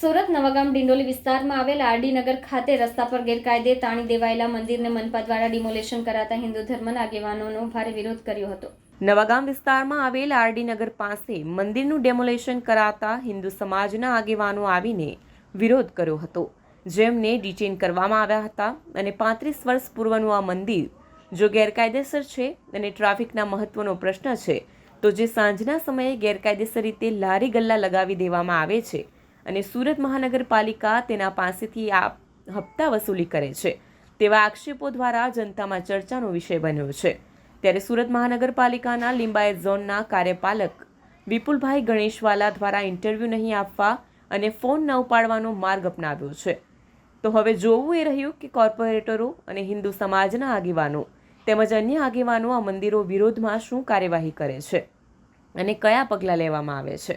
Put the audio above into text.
સુરત નવાગામ ડિંડોલી વિસ્તારમાં આવેલ આરડી નગર ખાતે રસ્તા પર ગેરકાયદે તાણી દેવાયેલા મંદિરને મનપા દ્વારા ડિમોલેશન કરાતા હિન્દુ ધર્મના આગેવાનોનો ભારે વિરોધ કર્યો હતો. નવાગામ વિસ્તારમાં આવેલ આરડી નગર પાસે મંદિરનું ડેમોલેશન કરાતા હિન્દુ સમાજના આગેવાનો આવીને વિરોધ કર્યો હતો. જેમને ડિટેન કરવામાં આવ્યા હતા અને પાંત્રીસ વર્ષ પૂર્વનું આ મંદિર જો ગેરકાયદેસર છે અને ટ્રાફિકના મહત્વનો પ્રશ્ન છે, તો જે સાંજના સમયે ગેરકાયદેસર રીતે લારી ગલ્લા લગાવી દેવામાં આવે છે અને સુરત મહાનગરપાલિકા તેના પાસેથી આ હપ્તા વસૂલી કરે છે. તેવા આક્ષેપો દ્વારા જનતામાં ચર્ચાનો વિષય બન્યો છે. ત્યારે સુરત મહાનગરપાલિકાના લિંબાયત ઝોનના કાર્યપાલક વિપુલભાઈ ગણેશવાલા દ્વારા ઇન્ટરવ્યૂ નહીં આપવા અને ફોન ન ઉપાડવાનો માર્ગ અપનાવ્યો છે. તો હવે જોવું એ રહ્યું કે કોર્પોરેટરો અને હિન્દુ સમાજના આગેવાનો તેમજ અન્ય આગેવાનો આ મંદિરો વિરોધમાં શું કાર્યવાહી કરે છે અને કયા પગલાં લેવામાં આવે છે.